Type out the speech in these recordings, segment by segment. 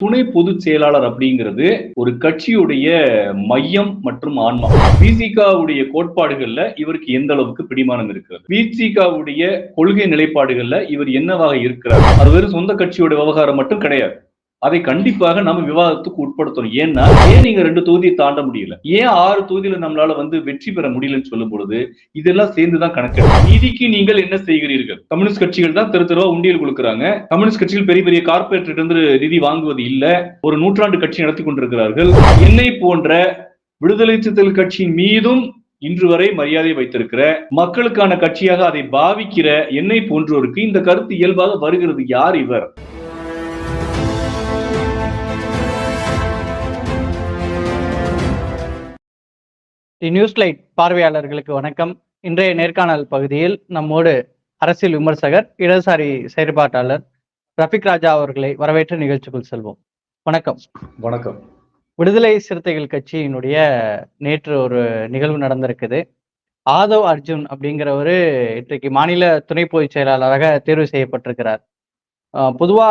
துணை பொதுச் செயலாளர் அப்படிங்கிறது ஒரு கட்சியுடைய மையம் மற்றும் ஆன்மா. பிசிகாவுடைய கோட்பாடுகள்ல இவருக்கு எந்த அளவுக்கு பிடிமானம் இருக்கிறது? பிசிகாவுடைய கொள்கை நிலைப்பாடுகள்ல இவர் என்னவாக இருக்கிறார்? அது வெறும் சொந்த கட்சியோட விவகாரம் மட்டும் கிடையாது. அதை கண்டிப்பாக நம்ம விவாதத்துக்கு உட்படுத்தணும். ஏன்னா ஏன் நீங்க ரெண்டு தொகுதியை தாண்ட முடியல? ஏன் ஆறு தொகுதியில நம்மளால வந்து வெற்றி பெற முடியலன்னு சொல்லும் பொழுது இதெல்லாம் சேர்ந்துதான் கணக்கு நிதிக்கு நீங்கள் என்ன செய்கிறீர்கள்? கம்யூனிஸ்ட் கட்சிகள் தான் தெரு தெருவா உண்டியல் கொடுக்குறாங்க. கம்யூனிஸ்ட் கட்சிகள் பெரிய பெரிய கார்பரேட் இருந்து நிதி வாங்குவது இல்ல. ஒரு நூற்றாண்டு கட்சி நடத்தி கொண்டிருக்கிறார்கள். என்னை போன்ற விடுதலை சிறுத்தைகள் கட்சியின் மீதும் இன்று வரை மரியாதை வைத்திருக்கிற மக்களுக்கான கட்சியாக அதை பாவிக்கிற என்னை போன்றோருக்கு இந்த கருத்து இயல்பாக வருகிறது யார் இவர்? தி நியூஸ் லைட் பார்வையாளர்களுக்கு வணக்கம். இன்றைய நேர்காணல் பகுதியில் நம்மோடு அரசியல் விமர்சகர் இடதுசாரி செயற்பாட்டாளர் ரஃபிக் ராஜா அவர்களை வரவேற்று நிகழ்ச்சிக்குள் செல்வோம். வணக்கம். வணக்கம். விடுதலை சிறுத்தைகள் கட்சியினுடைய நேற்று ஒரு நிகழ்வு நடந்திருக்குது. ஆதவ் அர்ஜுன் அப்படிங்கிறவரு இன்றைக்கு மாநில துணை பொதுச் செயலாளராக தேர்வு செய்யப்பட்டிருக்கிறார். பொதுவா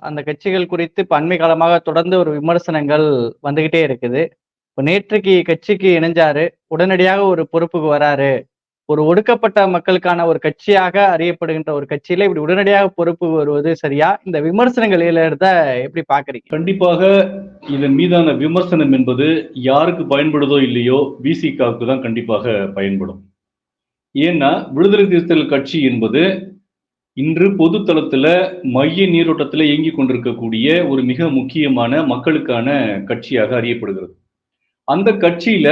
அந்த கட்சிகள் குறித்து இப்ப அண்மை காலமாக தொடர்ந்து ஒரு விமர்சனங்கள் வந்துகிட்டே இருக்குது. இப்போ நேற்றுக்கு கட்சிக்கு இணைஞ்சாரு. உடனடியாக ஒரு பொறுப்புக்கு வராரு. ஒரு ஒடுக்கப்பட்ட மக்களுக்கான ஒரு கட்சியாக அறியப்படுகின்ற ஒரு கட்சியில இப்படி உடனடியாக பொறுப்பு வருவது சரியா? இந்த விமர்சனங்கள் எழுத எப்படி பாக்குறீங்க? கண்டிப்பாக இதன் மீதான விமர்சனம் என்பது யாருக்கு பயன்படுதோ இல்லையோ பிசிகாவுக்கு தான் கண்டிப்பாக பயன்படும். ஏன்னா விடுதலை சிறுத்தைகள் கட்சி என்பது இன்று பொது தளத்துல மைய நீரோட்டத்துல இயங்கி கொண்டிருக்கக்கூடிய ஒரு மிக முக்கியமான மக்களுக்கான கட்சியாக அறியப்படுகிறது. அந்த கட்சியில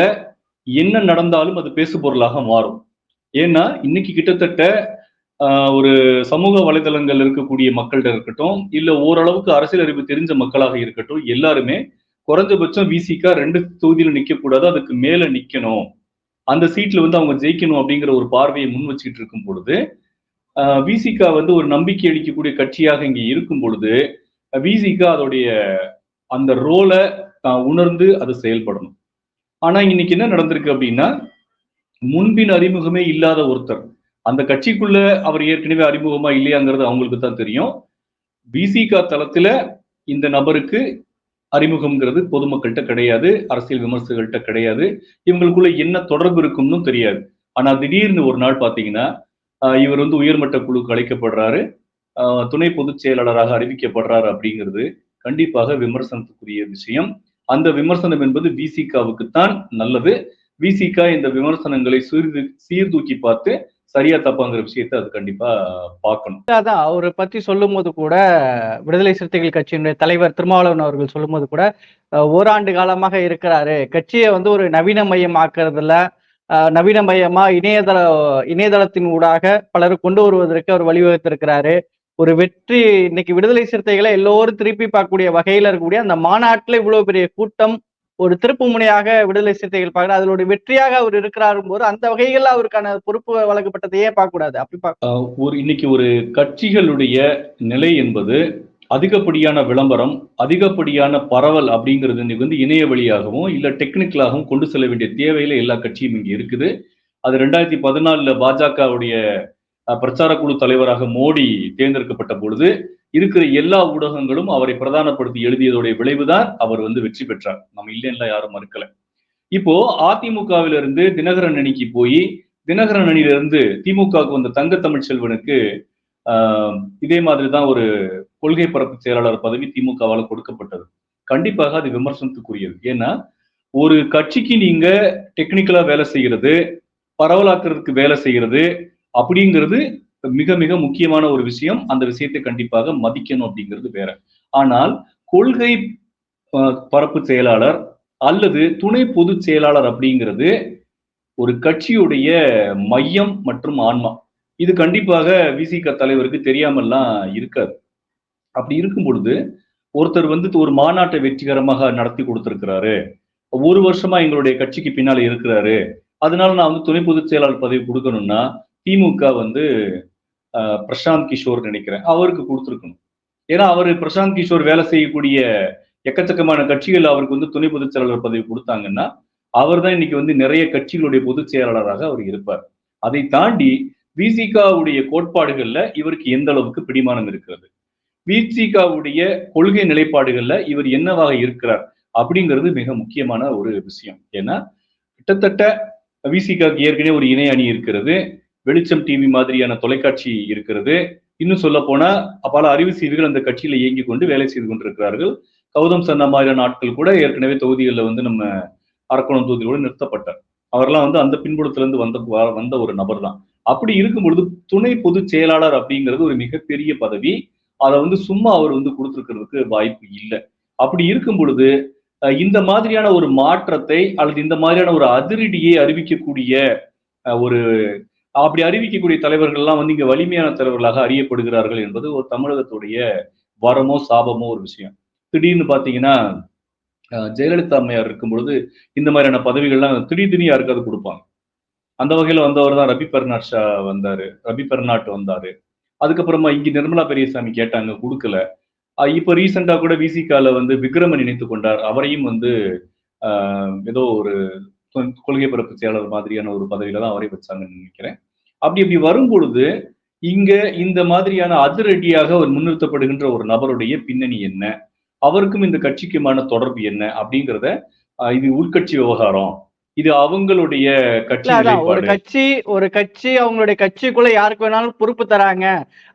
என்ன நடந்தாலும் அது பேசு பொருளாக மாறும். ஏன்னா இன்னைக்கு கிட்டத்தட்ட ஒரு சமூக வலைதளங்கள் இருக்கக்கூடிய மக்கள்கிட்ட இருக்கட்டும் இல்ல ஓரளவுக்கு அரசியல் அறிவு தெரிஞ்ச மக்களாக இருக்கட்டும் எல்லாருமே குறைஞ்சபட்சம் விசிக்கா ரெண்டு தொகுதியில நிக்க கூடாது அதுக்கு மேல நிக்கணும். அந்த சீட்ல வந்து அவங்க ஜெயிக்கணும் அப்படிங்கிற ஒரு பார்வையை முன் வச்சுக்கிட்டு இருக்கும் பொழுது விசிகா வந்து ஒரு நம்பிக்கை அளிக்கக்கூடிய கட்சியாக இங்க இருக்கும் பொழுது விசிகா அதோடைய அந்த ரோலை உணர்ந்து அது செயல்படணும். ஆனா இன்னைக்கு என்ன நடந்திருக்கு அப்படின்னா முன்பின் அறிமுகமே இல்லாத ஒருத்தர். அந்த கட்சிக்குள்ள அவர் ஏற்கனவே அறிமுகமா இல்லையாங்கிறது அவங்களுக்கு தான் தெரியும். பிசிகா தளத்துல இந்த நபருக்கு அறிமுகம்ங்கிறது பொதுமக்கள்கிட்ட கிடையாது அரசியல் விமர்சகர்கள்ட்ட கிடையாது. இவங்களுக்குள்ள என்ன தொடர்பு இருக்கும்னு தெரியாது. ஆனா திடீர்னு ஒரு நாள் பாத்தீங்கன்னா இவர் வந்து உயர்மட்ட குழுக்கு அழைக்கப்படுறாரு. ஆஹ் துணை பொதுச் செயலாளராக அறிவிக்கப்படுறாரு அப்படிங்கிறது கண்டிப்பாக விமர்சனத்துக்குரிய விஷயம். அந்த விமர்சனம் என்பது விசிகாவுக்கு தான் நல்லது. விசிகா இந்த விமர்சனங்களை சீர்து சீர்தூக்கி பார்த்து சரியா தப்பாங்கிற விஷயத்தை அது கண்டிப்பா பார்க்கணும். அதான் அவரை பத்தி சொல்லும் போது கூட விடுதலை சிறுத்தைகள் கட்சியினுடைய தலைவர் திருமாவளவன் அவர்கள் சொல்லும் போது கூட ஓராண்டு காலமாக இருக்கிறாரு. கட்சியை வந்து ஒரு நவீன மையம் நவீன இணையதள இணையதளத்தின் ஊடாக பலரும் கொண்டு வருவதற்கு அவர் வழிவகுத்திருக்கிறாரு. ஒரு வெற்றி இன்னைக்கு விடுதலை சிறுத்தைகளை எல்லோரும் திருப்பி பார்க்கக்கூடிய வகையில இருக்கக்கூடிய அந்த மாநாட்டில் இவ்வளவு பெரிய கூட்டம் ஒரு திருப்பு முனையாக விடுதலை சிறுத்தைகள் பார்க்கிறார் அதோட வெற்றியாக அவர் இருக்கிறாரும் போது அந்த வகைகள்ல அவருக்கான பொறுப்பு வழங்கப்பட்டதையே பார்க்க கூடாது அப்படி பார்க்க ஒரு இன்னைக்கு ஒரு கட்சிகளுடைய நிலை என்பது அதிகப்படியான விளம்பரம் அதிகப்படியான பரவல் அப்படிங்கிறது இன்னைக்கு வந்து இணைய வழியாகவும் இல்ல டெக்னிக்கலாகவும் கொண்டு செல்ல வேண்டிய தேவையில எல்லா கட்சியும் இங்கே இருக்குது. அது ரெண்டாயிரத்தி பதினாலுல பாஜகவுடைய பிரச்சார குழு தலைவராக மோடி தேர்ந்தெடுக்கப்பட்ட பொழுது இருக்கிற எல்லா ஊடகங்களும் அவரை பிரதானப்படுத்தி எழுதியதோடைய விளைவுதான் அவர் வந்து வெற்றி பெற்றார். நம்ம இல்லைன்னா யாரும் மறுக்கல. இப்போ அதிமுகவிலிருந்து தினகரன் அணிக்கு போய் தினகரன் அணியிலிருந்து திமுகவுக்கு வந்த தங்க தமிழ்ச்செல்வனுக்கு ஆஹ், இதே மாதிரி தான் ஒரு கொள்கை பரப்பு செயலாளர் பதவி திமுகவால் கொடுக்கப்பட்டது. கண்டிப்பாக அது விமர்சனத்துக்குரியது. ஏன்னா ஒரு கட்சிக்கு நீங்க டெக்னிக்கலா வேலை செய்கிறது பரவலாக்குறதுக்கு வேலை செய்கிறது அப்படிங்கிறது மிக மிக முக்கியமான ஒரு விஷயம். அந்த விஷயத்தை கண்டிப்பாக மதிக்கணும் அப்படிங்கிறது வேற. ஆனால் கொள்கை பரப்பு செயலாளர் அல்லது துணை பொதுச் செயலாளர் அப்படிங்கிறது ஒரு கட்சியுடைய மையம் மற்றும் ஆன்மா. இது கண்டிப்பாக விசிக தலைவருக்கு தெரியாமல்லாம் இருக்காது. அப்படி இருக்கும் பொழுது ஒருத்தர் வந்து ஒரு மாநாட்டை வெற்றிகரமாக நடத்தி கொடுத்திருக்கிறாரு. ஒரு வருஷமா எங்களுடைய கட்சிக்கு பின்னால இருக்கிறாரு. அதனால நான் வந்து துணை பொதுச் செயலாளர் பதவி கொடுக்கணும்னா திமுக வந்து பிரசாந்த் கிஷோர் நினைக்கிறேன். அவருக்கு கொடுத்துருக்கணும். ஏன்னா அவர் பிரசாந்த் கிஷோர் வேலை செய்யக்கூடிய எக்கச்சக்கமான கட்சிகள் அவருக்கு வந்து துணை பொதுச் செயலாளர் பதவி கொடுத்தாங்கன்னா அவர் தான் இன்னைக்கு வந்து நிறைய கட்சிகளுடைய பொதுச் செயலாளராக அவர் இருப்பார். அதை தாண்டி விசிகாவுடைய கோட்பாடுகள்ல இவருக்கு எந்த அளவுக்கு பிடிமானம் இருக்கிறது? விசிகாவுடைய கொள்கை நிலைப்பாடுகள்ல இவர் என்னவாக இருக்கிறார்? அப்படிங்கிறது மிக முக்கியமான ஒரு விஷயம். ஏன்னா கிட்டத்தட்ட விசிகாக்கு ஏற்கனவே ஒரு இணை அணி இருக்கிறது. வெளிச்சம் டிவி மாதிரியான தொலைக்காட்சி இருக்கிறது. இன்னும் சொல்ல போனா பல அறிவு செய்திகள் அந்த கட்சியில இயங்கி கொண்டு வேலை செய்து கொண்டிருக்கிறார்கள். கௌதம் சன்னா மாதிரியான ஆட்கள் கூட ஏற்கனவே தொகுதிகளில் வந்து நம்ம அரக்கோணம் தொகுதியோடு நிறுத்தப்பட்டார். அவரெல்லாம் வந்து அந்த பின்புலத்துல இருந்து வந்த வந்த ஒரு நபர் தான். அப்படி இருக்கும் பொழுது துணை பொதுச் செயலாளர் அப்படிங்கிறது ஒரு மிகப்பெரிய பதவி. அதை வந்து சும்மா அவர் வந்து கொடுத்துருக்கிறதுக்கு வாய்ப்பு இல்லை. அப்படி இருக்கும் பொழுது இந்த மாதிரியான ஒரு மாற்றத்தை அல்லது இந்த மாதிரியான ஒரு அதிரடியை அறிவிக்கக்கூடிய ஒரு அப்படி அறிவிக்கக்கூடிய தலைவர்கள் எல்லாம் வந்து இங்க வலிமையான தலைவர்களாக அறியப்படுகிறார்கள் என்பது ஒரு தமிழகத்துடைய வரமோ சாபமோ ஒரு விஷயம். திடீர்னு பாத்தீங்கன்னா ஜெயலலிதா அம்மையார் இருக்கும் பொழுது இந்த மாதிரியான பதவிகள்லாம் திடீர் திடீர் யாருக்காவது கொடுப்பாங்க. அந்த வகையில வந்தவர் தான் ரபி பெர்னாட் ஷா வந்தாரு. ரபி பெர்னாட் வந்தாரு. அதுக்கப்புறமா இங்க நிர்மலா பெரியசாமி கேட்டாங்க கொடுக்கல. இப்ப ரீசெண்டா கூட விசிகால வந்து விக்ரமன் நினைத்து கொண்டார். அவரையும் வந்து ஆஹ் ஏதோ ஒரு கொள்கை பரப்பு செயலாளர் மாதிரியான ஒரு பதவியில தான் அவரை வச்சாங்கன்னு நினைக்கிறேன். அப்படி இப்படி வரும் பொழுது இங்க இந்த மாதிரியான அதிரடியாக ஒரு முன்னிறுத்தப்படுகின்ற ஒரு நபருடைய பின்னணி என்ன? அவருக்கும் இந்த கட்சிக்குமான தொடர்பு என்ன? அப்படிங்கிறத இது உள்கட்சி விவகாரம். இது அவங்களுடைய கட்சி ஒரு கட்சி ஒரு கட்சி அவங்களுடைய கட்சிக்குள்ள யாருக்கு வேணாலும் பொறுப்பு தராங்க.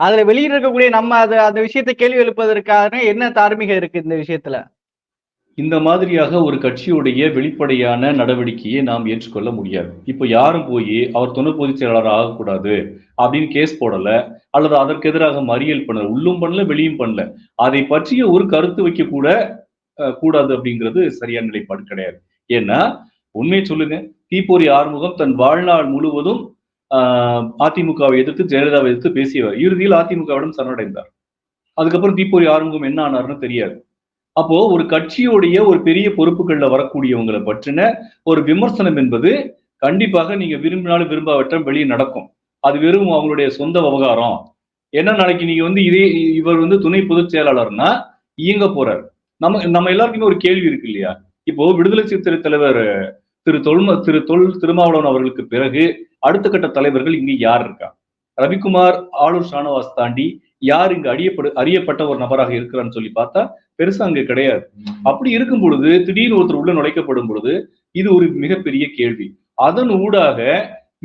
அதுல வெளியில இருக்கக்கூடிய நம்ம அது அந்த விஷயத்தை கேள்வி எழுப்பதற்கான என்ன தார்மீகம் இருக்கு இந்த விஷயத்துல? இந்த மாதிரியாக ஒரு கட்சியுடைய வெளிப்படையான நடவடிக்கையை நாம் ஏற்றுக்கொள்ள முடியாது. இப்போ யாரும் போய் அவர் துணை பொதுச் செயலாளர் ஆகக்கூடாது அப்படின்னு கேஸ் போடல அல்லது அதற்கு எதிராக மறியல் பண்ணல உள்ளும் பண்ணல வெளியும் பண்ணல அதை பற்றிய ஒரு கருத்து வைக்க கூட அஹ், கூடாது அப்படிங்கிறது சரியான நிலைப்பாடு கிடையாது. ஏன்னா உண்மையை சொல்லுங்க தீப்பொறி ஆறுமுகம் தன் வாழ்நாள் முழுவதும் ஆஹ், அதிமுகவை எதிர்த்து ஜெயலலிதாவை எதிர்த்து பேசியவர். இறுதியில் அதிமுகவிடம் சரணடைந்தார். அதுக்கப்புறம் தீப்பொறி ஆறுமுகம் என்ன ஆனார்னு தெரியாது. அப்போ ஒரு கட்சியுடைய ஒரு பெரிய பொறுப்புகள்ல வரக்கூடியவங்களை பற்றின ஒரு விமர்சனம் என்பது கண்டிப்பாக நீங்க விரும்பினாலும் விரும்பாவற்றம் வெளியே நடக்கும். அது வெறும் அவங்களுடைய சொந்த விவகாரம். என்ன நாளைக்கு நீங்க வந்து இதே இவர் வந்து துணை பொதுச் செயலாளர்னா இயங்க போறார். நம்ம நம்ம எல்லாருக்குமே ஒரு கேள்வி இருக்கு இல்லையா? இப்போ விடுதலை சிறுத்தை தலைவர் திரு தொல்ம திரு தொல் திருமாவளவன் அவர்களுக்கு பிறகு அடுத்த கட்ட தலைவர்கள் இங்க யார் இருக்கா? ரவிக்குமார் ஆளூர் ஷானவாஸ் தாண்டி யார் இங்கு அறியப்படு அறியப்பட்ட ஒரு நபராக இருக்கிறான்னு சொல்லி பார்த்தா பெருசா அங்க கிடையாது. அப்படி இருக்கும் பொழுது திடீர்னு ஒருத்தர் உள்ள நுழைக்கப்படும் பொழுது இது ஒரு மிகப்பெரிய கேள்வி. அதன் ஊடாக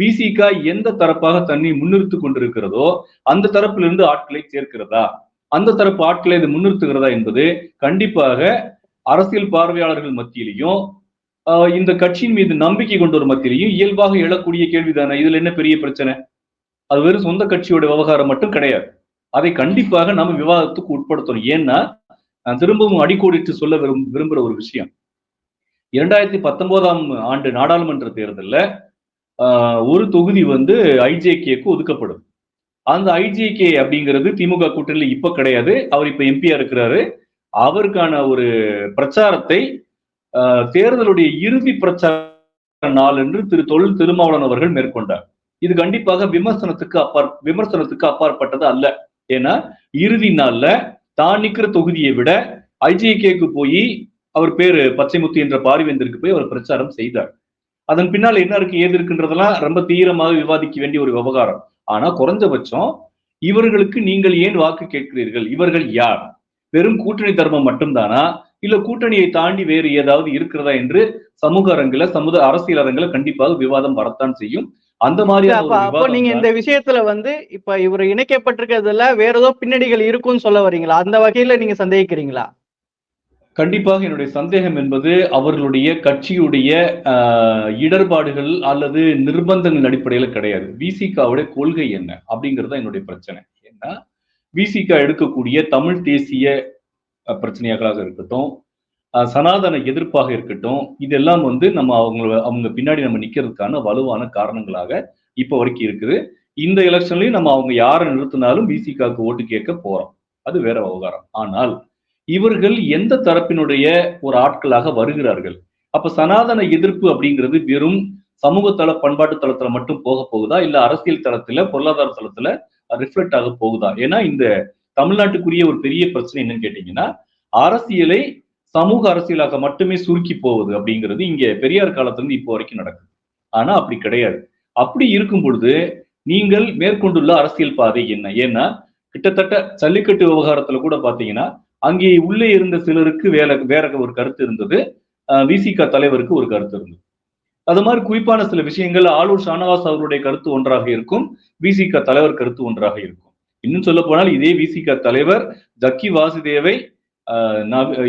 விசிகா எந்த தரப்பாக தன்னை முன்னிறுத்து கொண்டிருக்கிறதோ அந்த தரப்பிலிருந்து ஆட்களை சேர்க்கிறதா? அந்த தரப்பு ஆட்களை இது முன்னிறுத்துகிறதா என்பது கண்டிப்பாக அரசியல் பார்வையாளர்கள் மத்தியிலையும் ஆஹ் இந்த கட்சியின் மீது நம்பிக்கை கொண்டவர் மத்தியிலையும் இயல்பாக எழக்கூடிய கேள்விதானே. இதுல என்ன பெரிய பிரச்சனை? அது வெறும் சொந்த கட்சியோட விவகாரம் மட்டும் கிடையாது. அதை கண்டிப்பாக நம்ம விவாதத்துக்கு உட்படுத்தணும். ஏன்னா நான் திரும்பவும் அடிக்கோடிட்டு சொல்ல விரும் விரும்புற ஒரு விஷயம். இரண்டாயிரத்தி பத்தொன்பதாம் ஆண்டு நாடாளுமன்ற தேர்தல்ல ஆஹ், ஒரு தொகுதி வந்து ஐஜேகேக்கு ஒதுக்கப்படும். அந்த ஐஜேகே அப்படிங்கிறது திமுக கூட்டணியில் இப்ப கிடையாது. அவர் இப்ப எம்பியா இருக்கிறாரு. அவருக்கான ஒரு பிரச்சாரத்தை ஆஹ், தேர்தலுடைய இறுதி பிரச்சார நாள் என்று திரு தொழில் திருமாவளவன் அவர்கள் மேற்கொண்டார். இது கண்டிப்பாக விமர்சனத்துக்கு அப்பாற் விமர்சனத்துக்கு அப்பாற்பட்டது அல்ல. ஏன்னா இறுதி நாள்ல தான் நிக்கிற தொகுதியை விட ஐஜிகேக்கு போய் அவர் பேரு பச்சைமுத்து என்ற பாரிவேந்தருக்கு போய் அவர் பிரச்சாரம் செய்தார். அதன் பின்னால் என்ன இருக்கு ஏது இருக்குன்றதெல்லாம் ரொம்ப தீவிரமாக விவாதிக்க வேண்டிய ஒரு விவகாரம். ஆனா குறைஞ்சபட்சம் இவர்களுக்கு நீங்கள் ஏன் வாக்கு கேட்கிறீர்கள்? இவர்கள் யார்? வெறும் கூட்டணி தர்மம் மட்டும்தானா? இல்ல கூட்டணியை தாண்டி வேறு ஏதாவது இருக்கிறதா என்று சமூக அரங்குல சமூக அரசியல் அரங்குல கண்டிப்பாக விவாதம் வரத்தான் செய்யும். அந்த விவாதம் நீங்க இந்த விஷயத்துல வந்து இப்ப இவர் இணைக்கப்பட்டிருக்கிறதுல வேற ஏதோ பின்னணிகள் இருக்கும்னு சொல்ல வரீங்களா? அந்த வகையில நீங்க சந்தேகிக்கிறீங்களா? கண்டிப்பாக என்னுடைய சந்தேகம் என்பது அவர்களுடைய கட்சியுடைய இடர்பாடுகள் அல்லது நிர்பந்தங்கள் அடிப்படையில கிடையாது. விசிகாவுடைய கொள்கை என்ன அப்படிங்கிறது என்னுடைய பிரச்சனை. ஏன்னா விசிகா எடுக்கக்கூடிய தமிழ் தேசிய பிரச்சனையாக இருக்கட்டும் சனாதன எதிர்ப்பாக இருக்கட்டும் இதெல்லாம் வந்து நம்ம அவங்க அவங்க பின்னாடி நம்ம நிக்கிறதுக்கான வலுவான காரணங்களாக இப்போ வரைக்கும் இருக்குது. இந்த எலெக்ஷன்லயும் நம்ம அவங்க யாரை நிறுத்தினாலும் விசிகாக்கு ஓட்டு கேட்க போறோம். அது வேற விவகாரம். ஆனால் இவர்கள் எந்த தரப்பினுடைய ஒரு ஆட்களாக வருகிறார்கள்? அப்ப சனாதன எதிர்ப்பு அப்படிங்கிறது வெறும் சமூக தள பண்பாட்டு தளத்துல மட்டும் போக போகுதா? இல்ல அரசியல் தளத்துல பொருளாதார தளத்துல ரிஃப்ளெக்ட் ஆக போகுதா? ஏன்னா இந்த தமிழ்நாட்டுக்குரிய ஒரு பெரிய பிரச்சனை என்னன்னு கேட்டீங்கன்னா அரசியலை சமூக அரசியலாக மட்டுமே சுருக்கி போகுது அப்படிங்கிறது இங்க பெரியார் காலத்துல இருந்து இப்போ வரைக்கும் நடக்குது. ஆனா அப்படி கிடையாது. அப்படி இருக்கும் பொழுது நீங்கள் மேற்கொண்டுள்ள அரசியல் பாதை என்ன? ஏன்னா கிட்டத்தட்ட ஜல்லிக்கட்டு விவகாரத்துல கூட பாத்தீங்கன்னா அங்கே உள்ளே இருந்த சிலருக்கு வேற வேற ஒரு கருத்து இருந்தது. விசிக தலைவருக்கு ஒரு கருத்து இருந்தது. அது மாதிரி குறிப்பான சில விஷயங்கள் ஆளூர் ஷானவாஸ் அவருடைய கருத்து ஒன்றாக இருக்கும். விசிக தலைவர் கருத்து ஒன்றாக இருக்கும். இன்னும் சொல்ல போனால் இதே விசிக தலைவர் ஜக்கி வாசுதேவை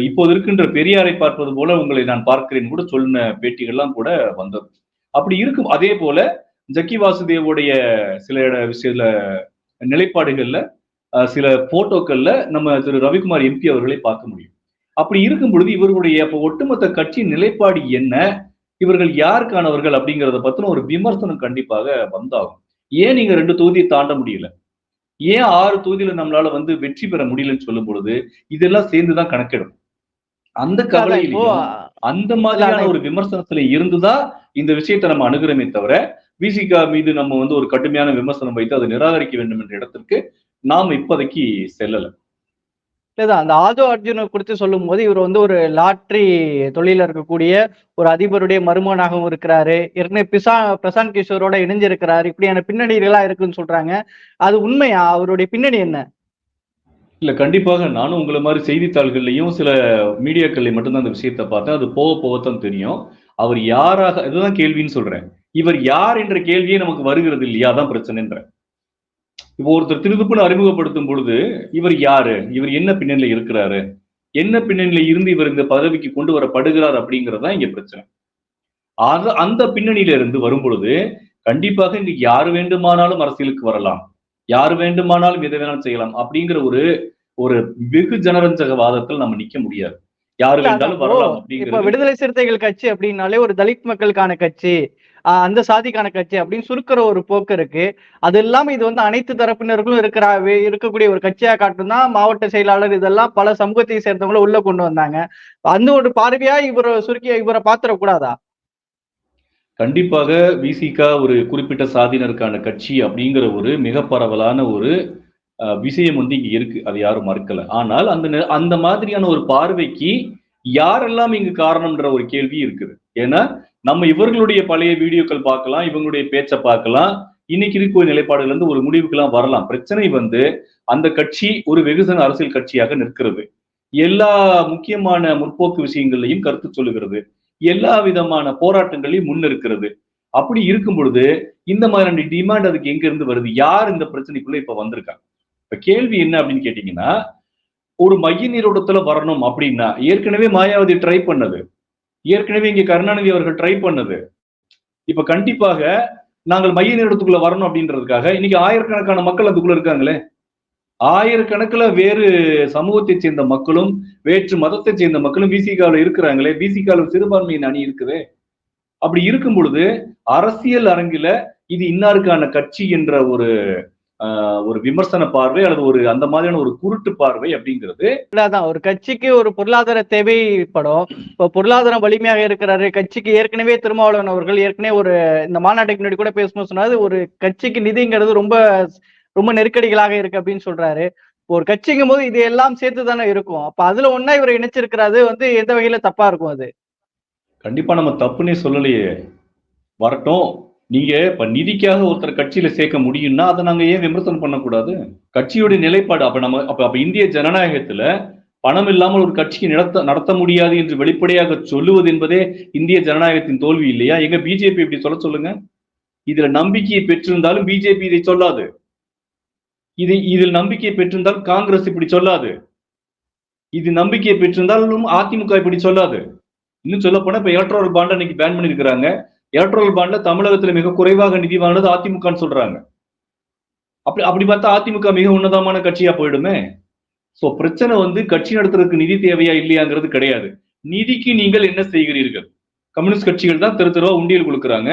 இப்போது இருக்கின்ற பெரியாரை பார்ப்பது போல உங்களை நான் பார்க்கிறேன் கூட சொன்ன பேட்டிகள்லாம் கூட வந்தது. அப்படி இருக்கும். அதே போல ஜக்கி வாசுதேவுடைய சில சில நிலைப்பாடுகள்ல சில போட்டோக்கள்ல நம்ம திரு ரவிக்குமார் எம்பி அவர்களை பார்க்க முடியும். அப்படி இருக்கும் பொழுது இவர்களுடைய அப்ப ஒட்டுமொத்த கட்சி நிலைப்பாடு என்ன? இவர்கள் யாருக்கானவர்கள்? அப்படிங்கிறத பத்தின ஒரு விமர்சனம் கண்டிப்பாக வந்தாகும். ஏன் நீங்க ரெண்டு தொகுதியை தாண்ட முடியல? ஏன் ஆறு தொகுதியில நம்மளால வந்து வெற்றி பெற முடியலன்னு சொல்லும் பொழுது இதெல்லாம் சேர்ந்துதான் கணக்கிடும் அந்த கவலையிலையும் அந்த மாதிரியான ஒரு விமர்சனத்துல இருந்துதான் இந்த விஷயத்தை நம்ம அணுகிறோமே தவிர விசிகா மீது நம்ம வந்து ஒரு கடுமையான விமர்சனம் வைத்து அதை நிராகரிக்க வேண்டும் என்ற இடத்திற்கு நாம் இப்போதைக்கு செல்லல. இல்லதான் அந்த ஆதோ அர்ஜுனை குறித்து சொல்லும் போது இவர் வந்து ஒரு லாட்ரி தொழில இருக்கக்கூடிய ஒரு அதிபருடைய மருமகனாகவும் இருக்கிறாரு. ஏற்கனவே பிசா பிரசாந்த் கிஷோரோட இணைஞ்சிருக்கிறாரு. இப்படியான பின்னணிகளா இருக்குன்னு சொல்றாங்க. அது உண்மையா? அவருடைய பின்னணி என்ன? இல்ல கண்டிப்பாக நானும் உங்களை மாதிரி செய்தித்தாள்கள்லையும் சில மீடியாக்கள்ல மட்டும்தான் அந்த விஷயத்த பார்த்தேன். அது போக போகத்தான் தெரியும். அவர் யாராக இதுதான் கேள்வின்னு சொல்றேன். இவர் யார் என்ற கேள்வியே நமக்கு வருகிறது இல்லையா? தான் பிரச்சனைன்ற இப்போ ஒருத்தர் திருதுப்புன்னு அறிமுகப்படுத்தும் பொழுது இவர் யாரு? இவர் என்ன பின்னணியில இருக்கிறாரு? என்ன பின்னணியில இருந்து இவர் இந்த பதவிக்கு கொண்டு வரப்படுகிறார் அப்படிங்கறதுதான் இங்க பிரச்சனை. அது அந்த பின்னணியில இருந்து வரும் பொழுது கண்டிப்பாக இங்க யார் வேண்டுமானாலும் அரசியலுக்கு வரலாம். யார் வேண்டுமானாலும் எதை வேணாலும் செய்யலாம் அப்படிங்கிற ஒரு ஒரு வெகு ஜனரஞ்சக வாதத்தில் நம்ம நிக்க முடியாது. யாரு வேண்டாலும் வரலாம் இப்ப அப்படிங்கிறது விடுதலை சிறுத்தைகள் கட்சி அப்படின்னாலே ஒரு தலித் மக்களுக்கான கட்சி. அந்த சாதிக்கான கட்சி அப்படின்னு சுருக்கிற ஒரு போக்கு இருக்கு. அது இல்லாம இது வந்து அனைத்து தரப்பினர்களும் இருக்கிற இருக்கக்கூடிய ஒரு கட்சியா காட்டும் தான் மாவட்ட செயலாளர் இதெல்லாம் பல சமூகத்தை சேர்ந்தவங்களும் உள்ள கொண்டு வந்தாங்க. அந்த ஒரு பார்வையா இவரை சுருக்கிய இவரை பாத்திரக்கூடாதா கண்டிப்பாக விசிகா ஒரு குறிப்பிட்ட சாதியினருக்கான கட்சி அப்படிங்கிற ஒரு மிக பரவலான ஒரு விஷயம் வந்து இங்க இருக்கு. அது யாரும் மறுக்கல. ஆனால் அந்த அந்த மாதிரியான ஒரு பார்வைக்கு யாரெல்லாம் இங்கு காரணம்ன்ற ஒரு கேள்வி இருக்குது. ஏன்னா நம்ம இவர்களுடைய பழைய வீடியோக்கள் பார்க்கலாம் இவங்களுடைய பேச்சை பார்க்கலாம். இன்னைக்கு இருக்கிற நிலைப்பாடுல இருந்து ஒரு முடிவுக்கெல்லாம் வரலாம். பிரச்சனை வந்து அந்த கட்சி ஒரு வெகுசன அரசியல் கட்சியாக நிற்கிறது. எல்லா முக்கியமான முற்போக்கு விஷயங்களையும் கருத்து சொல்லுகிறது. எல்லா விதமான போராட்டங்களையும் முன்னிருக்கிறது அப்படி இருக்கும் பொழுது இந்த மாதிரியான டிமாண்ட் அதுக்கு எங்க இருந்து வருது? யார் இந்த பிரச்சனைக்குள்ள இப்ப வந்திருக்காங்க? இப்ப கேள்வி என்ன அப்படின்னு கேட்டீங்கன்னா ஒரு மைய நீரோட்டத்துல வரணும் அப்படின்னா ஏற்கனவே மாயாவதி ட்ரை பண்ணது. ஏற்கனவே இங்க கருணாநிதி அவர்கள் ட்ரை பண்ணது. இப்ப கண்டிப்பாக நாங்கள் மைய நீரோட்டத்துக்குள்ள வரணும் அப்படின்றதுக்காக இன்னைக்கு ஆயிரக்கணக்கான மக்கள் அதுக்குள்ள இருக்காங்களே. ஆயிரக்கணக்கில் வேறு சமூகத்தை சேர்ந்த மக்களும் வேற்று மதத்தை சேர்ந்த மக்களும் பிசிகாவில் இருக்கிறாங்களே. பிசிகாவில் சிறுபான்மையின் அணி இருக்குதே. அப்படி இருக்கும் பொழுது அரசியல் அரங்கில இது இன்னாருக்கான கட்சி என்ற ஒரு ஒரு விமர்சன பார்வை அல்லது ஒரு அந்த மாதிரியான ஒரு குருட்டு பார்வை அப்படிங்கிறது அதான் ஒரு கட்சிக்கு ஒரு பொருளாதார தேவைப்படும். இப்போ பொருளாதாரம் வலிமையாக இருக்கிறாரு கட்சிக்கு ஏற்கனவே திருமாவளவன் அவர்கள் ஏற்கனவே ஒரு இந்த மாநாட்டுக்கு முன்னாடி கூட பேசும்போது சொன்னாரு ஒரு கட்சிக்கு நிதிங்கிறது ரொம்ப ரொம்ப நெருக்கடிகளாக இருக்கு அப்படின்னு சொல்றாரு. ஒரு கட்சிங்கும் போது இது எல்லாம் சேர்த்து தானே இருக்கும். அப்ப அதுல ஒன்னா இவர் இணைச்சிருக்கிறது வந்து எந்த வகையில தப்பா இருக்கும் அது? கண்டிப்பா நம்ம தப்புன்னே சொல்லலையே. வரட்டும். நீங்க இப்ப நிதிக்காக ஒருத்தர் கட்சியில சேர்க்க முடியும்னா அதை நாங்க ஏன் விமர்சனம் பண்ணக்கூடாது? கட்சியுடைய நிலைப்பாடு அப்ப நம்ம அப்ப அப்ப இந்திய ஜனநாயகத்துல பணம் இல்லாமல் ஒரு கட்சியை நடத்த நடத்த முடியாது என்று வெளிப்படையாக சொல்லுவது என்பதே இந்திய ஜனநாயகத்தின் தோல்வி இல்லையா? எங்க பிஜேபி இப்படி சொல்ல சொல்லுங்க. இதுல நம்பிக்கையை பெற்றிருந்தாலும் பிஜேபி இதை சொல்லாது. இது இதில் நம்பிக்கையை பெற்றிருந்தால் காங்கிரஸ் இப்படி சொல்லாது. இது நம்பிக்கையை பெற்றிருந்தாலும் அதிமுக இப்படி சொல்லாது. இன்னும் சொல்ல போனா இப்ப எலக்ட்ரல் பாண்ட் அன்னைக்கு பேன் பண்ணிருக்கிறாங்க. எலக்ட்ரல் பாண்ட்ல தமிழகத்துல மிக குறைவாக நிதி வாங்கினது அதிமுகன்னு சொல்றாங்க. அப்படி அப்படி பார்த்தா அதிமுக மிக உன்னதமான கட்சியா போயிடுமே. சோ பிரச்சனை வந்து கட்சி நடத்துறதுக்கு நிதி தேவையா இல்லையாங்கிறது கிடையாது. நிதிக்கு நீங்கள் என்ன செய்கிறீர்கள்? கம்யூனிஸ்ட் கட்சிகள் தான் தெரு தெருவா உண்டியல் கொடுக்குறாங்க.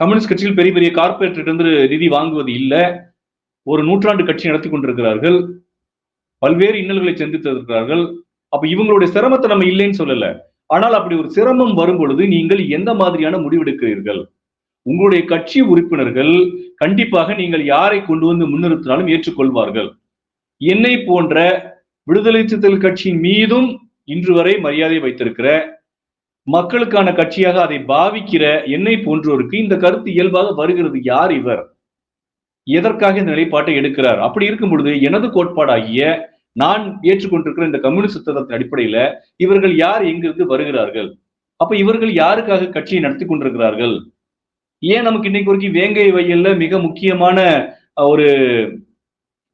கம்யூனிஸ்ட் கட்சிகள் பெரிய பெரிய கார்பரேட் இருந்து நிதி வாங்குவது இல்லை. ஒரு நூற்றாண்டு கட்சி நடத்தி கொண்டிருக்கிறார்கள். பல்வேறு இன்னல்களை சந்தித்திருக்கிறார்கள். அப்ப இவங்களுடைய சிரமத்தை நம்ம இல்லைன்னு சொல்லல. ஆனால் அப்படி ஒரு சிரமம் வரும் பொழுது நீங்கள் எந்த மாதிரியான முடிவெடுக்கிறீர்கள்? உங்களுடைய கட்சி உறுப்பினர்கள் கண்டிப்பாக நீங்கள் யாரை கொண்டு வந்து முன்னிறுத்தினாலும் ஏற்றுக்கொள்வார்கள். என்னை போன்ற விடுதலை சிறுத்தைகள் கட்சியின் மீதும் இன்று வரை மரியாதை வைத்திருக்கிற மக்களுக்கான கட்சியாக அதை பாவிக்கிற என்னை போன்றோருக்கு இந்த கருத்து இயல்பாக வருகிறது யார் இவர்? எதற்காக இந்த நிலைப்பாட்டை எடுக்கிறார்? அப்படி இருக்கும் பொழுது எனது கோட்பாடாகிய நான் ஏற்றுக்கொண்டிருக்கிற இந்த கம்யூனிஸ்ட் சித்தாந்தத்தின் அடிப்படையில இவர்கள் யார் எங்கிருந்து வருகிறார்கள்? அப்ப இவர்கள் யாருக்காக கட்சியை நடத்தி கொண்டிருக்கிறார்கள்? ஏன் நமக்கு இன்னைக்கு வரைக்கும் வேங்கை வயல்ல மிக முக்கியமான ஒரு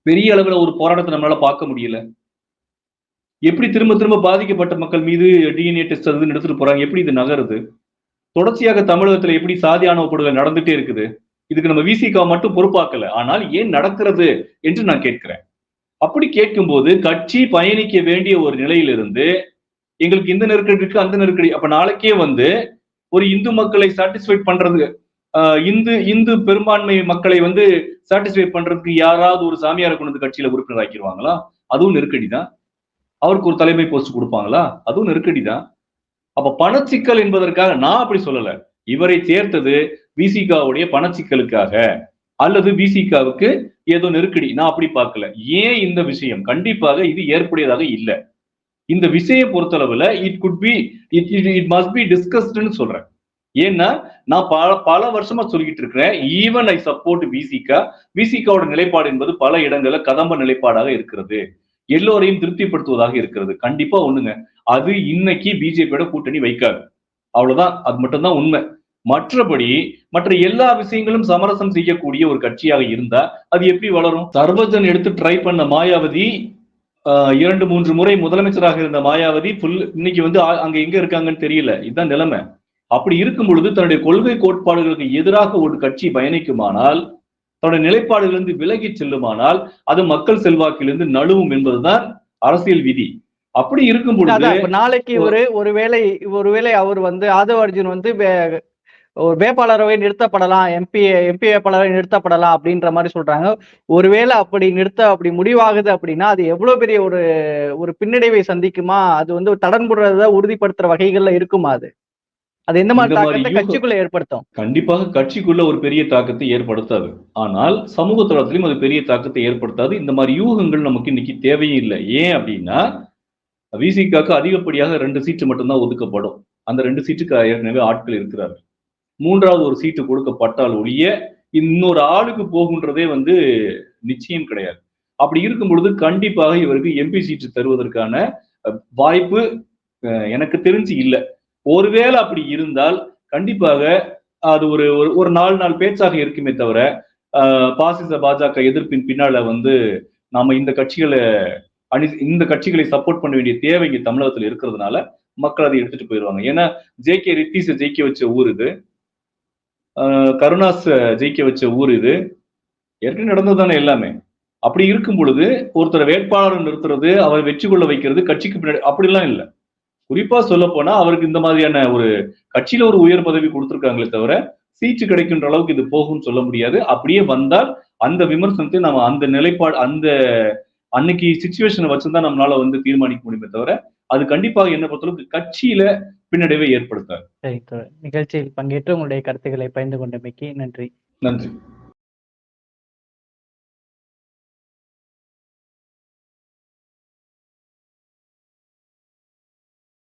பெரிய அளவுல ஒரு போராட்டத்தை நம்மளால பார்க்க முடியல. எப்படி திரும்ப திரும்ப பாதிக்கப்பட்ட மக்கள் மீது டிஎன்ஏ டெஸ்ட் அது எடுத்துட்டு போறாங்க? எப்படி இது நகருது? தொடர்ச்சியாக தமிழகத்துல எப்படி சாதியான ஆணவ நடந்துட்டே இருக்குது? இதுக்கு நம்ம விசிகா மட்டும் பொறுப்பாக்கல. ஆனால் ஏன் நடக்கிறது என்று நான் கேட்கிறேன். அப்படி கேட்கும்போது கட்சி பயணிக்க வேண்டிய ஒரு நிலையிலிருந்து எங்களுக்கு இந்த நெருக்கடி இருக்கு அந்த நெருக்கடி. அப்ப நாளைக்கே வந்து ஒரு இந்து மக்களை சாட்டிஸ்ஃபை பண்றது இந்து இந்து பெரும்பான்மை மக்களை வந்து சாட்டிஸ்ஃபை பண்றதுக்கு யாராவது ஒரு சாமியாரை கொண்டு வந்து கட்சியில உறுப்பினர் ஆக்கிடுவாங்களா அதுவும் நெருக்கடி தான். அவருக்கு ஒரு தலைமை போஸ்ட் கொடுப்பாங்களா? அதுவும் நெருக்கடி தான். அப்ப பணச்சிக்கல் என்பதற்காக நான் அப்படி சொல்லல. இவரை சேர்த்தது விசிகாவுடைய பணச்சிக்கலுக்காக. அல்லது விசிகாவுக்கு ஏதோ நெருக்கடி. நான் அப்படி பார்க்கல. ஏன் இந்த விஷயம்? கண்டிப்பாக இது ஏற்புடையதாக இல்லை. இந்த விஷயம் பொறுத்தளவுல it could be it it must be டிஸ்கஸ்ட்னு சொல்றேன். ஏன்னா நான் பல பல வருஷமா சொல்லிக்கிட்டு இருக்கிறேன். ஈவன் ஐ சப்போர்ட் விசிகா விசிகாவோட நிலைப்பாடு என்பது பல இடங்கள்ல கதம்ப நிலைப்பாடாக இருக்கிறது. எல்லோரையும் திருப்திப்படுத்துவதாக இருக்கிறது. கண்டிப்பா ஒண்ணுங்க. அது இன்னைக்கு பிஜேபியோட கூட்டணி வைக்காது. அவ்வளவுதான். அது மட்டும்தான் உண்மை. மற்றபடி மற்ற எல்லா விஷயங்களும் சமரசம் செய்யக்கூடிய ஒரு கட்சியாக இருந்தா அது எப்படி வளரும்? சர்வஜன் எடுத்து ட்ரை பண்ண மாயாவதி ஆஹ், இரண்டு மூன்று முறை முதலமைச்சராக இருந்த மாயாவதி புல் இன்னைக்கு வந்து அங்க எங்க இருக்காங்கன்னு தெரியல. இதுதான் நிலைமை. அப்படி இருக்கும் பொழுது தன்னுடைய கொள்கை கோட்பாடுகளுக்கு எதிராக ஒரு கட்சி பயணிக்குமானால் தன்னுடைய நிலைப்பாடுகளிலிருந்து விலகி செல்லுமானால் அது மக்கள் செல்வாக்கிலிருந்து நழுவும் என்பதுதான் அரசியல் விதி. அப்படி இருக்கும் பொழுது நாளைக்கு ஒரு ஒருவேளை ஒருவேளை அவர் வந்து ஆதவ அர்ஜுன் வந்து ஒரு வேட்பாளரவை நிறுத்தப்படலாம் எம்பி எம்பி வேட்பாளரை நிறுத்தப்படலாம் அப்படின்ற மாதிரி சொல்றாங்க. ஒருவேளை அப்படி நிறுத்த அப்படி முடிவாகுது அப்படின்னா அது எவ்வளவு பெரிய ஒரு ஒரு பின்னடைவை சந்திக்குமா? அது வந்து தடன்படுறத உறுதிப்படுத்துற வகைகள்ல இருக்குமா அது? அது எந்த மாதிரி தாக்கத்தை கட்சிக்குள்ள ஏற்படுத்தும்? கண்டிப்பாக கட்சிக்குள்ள ஒரு பெரிய தாக்கத்தை ஏற்படுத்தாது. ஆனால் சமூக தளத்திலும் அது பெரிய தாக்கத்தை ஏற்படுத்தாது. இந்த மாதிரி யூகங்கள் நமக்கு இன்னைக்கு தேவையும் இல்லை. ஏன் அப்படின்னா விசிகாக்கு அதிகப்படியாக ரெண்டு சீட்டு மட்டும்தான் ஒதுக்கப்படும். அந்த ரெண்டு சீட்டுக்கு ஏற்கனவே ஆட்கள் இருக்கிறார் மூன்றாவது ஒரு சீட்டு கொடுக்கப்பட்டால் ஒழிய இன்னொரு ஆளுக்கு போகுன்றதே வந்து நிச்சயம் கிடையாது. அப்படி இருக்கும் பொழுது கண்டிப்பாக இவருக்கு எம்பி சீட்டு தருவதற்கான வாய்ப்பு எனக்கு தெரிஞ்சு இல்லை. ஒருவேளை அப்படி இருந்தால் கண்டிப்பாக அது ஒரு ஒரு- ஒரு நாலு நாள் பேச்சாக இருக்குமே தவிர பாசிச பாஜக எதிர்ப்பின் பின்னால வந்து நாம இந்த கட்சிகளை அணி இந்த கட்சிகளை சப்போர்ட் பண்ண வேண்டிய தேவை இங்க தமிழகத்துல இருக்கிறதுனால மக்கள் அதை எடுத்துட்டு போயிடுவாங்க ஏன்னா ஜே கே ரித்தீஸை ஜெயிக்க வச்ச ஊர் இது. கருணாஸ் ஜெயிக்க வச்ச ஊர் இது. ஏற்கனவே நடந்தது தானே எல்லாமே? அப்படி இருக்கும் பொழுது ஒருத்தர் வேட்பாளர் நிறுத்துறது அவர் வெற்றி கொள்ள வைக்கிறது கட்சிக்கு பின்னாடி அப்படிலாம் இல்லை. குறிப்பா சொல்ல போனா அவருக்கு இந்த மாதிரியான ஒரு கட்சியில ஒரு உயர் பதவி கொடுத்துருக்காங்களே தவிர சீட்டு கிடைக்கின்ற அளவுக்கு இது போகும்னு சொல்ல முடியாது. அப்படியே வந்தால் அந்த விமர்சனத்தை நம்ம அந்த நிலைப்பாடு அந்த அன்னைக்கு சுச்சுவேஷனை வச்சுதான் நம்மளால வந்து தீர்மானிக்க முடியுமே தவிர அது கண்டிப்பாக என்ன பொறுத்தளவுக்கு கட்சியில பின்னடைவை ஏற்படுத்தாது. நிகழ்ச்சியில் பங்கேற்று உங்களுடைய கருத்துக்களை பகிர்ந்து கொண்டமைக்கு நன்றி. நன்றி.